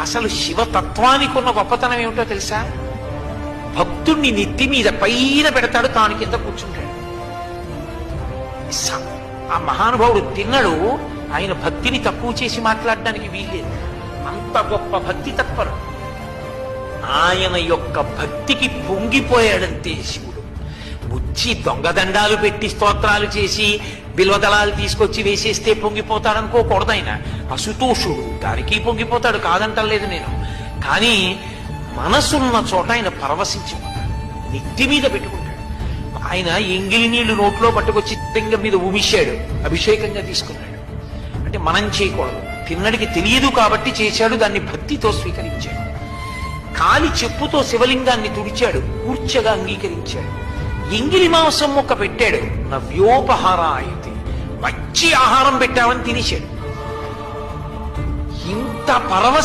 అసలు శివతత్వానికి ఉన్న గొప్పతనం ఏమిటో తెలుసా? భక్తుణ్ణి నెత్తి మీద పైన పెడతాడు తాను కింద కూర్చుంటాడు. ఆ మహానుభావుడు తిన్నడు ఆయన భక్తిని తక్కువ చేసి మాట్లాడడానికి వీల్లేదు. అంత గొప్ప భక్తి తత్పరు ఆయన యొక్క భక్తికి పొంగిపోయాడంతే శివుడు. బుచ్చి దొంగదండాలు పెట్టి స్తోత్రాలు చేసి బిల్వదళాలు తీసుకొచ్చి వేసేస్తే పొంగిపోతాడనుకోకూడదాయన అసుతోషుడు దానికి పొంగిపోతాడు కాదంటలేదు నేను. కానీ మనసున్న చోట ఆయన పరవశించిపోతాడు నెత్తి మీద పెట్టుకుంటాడు. ఆయన ఎంగిలి నీళ్ళు నోట్లో పట్టుకొచ్చి లింగం మీద ఉమిశాడు అభిషేకంగా తీసుకున్నాడు. అంటే మనం చేయకూడదు. తిన్నడికి తెలియదు కాబట్టి చేశాడు దాన్ని భక్తితో స్వీకరించాడు. కాలి చెప్పుతో శివలింగాన్ని తుడిచాడు కూర్చగా అంగీకరించాడు. ఎంగిలి మాంసం ముక్క పెట్టాడు. నవ్యోపహారాయతి. మంచి ఆహారం పెట్టామని తినేశాడు. ఇంత పరవశ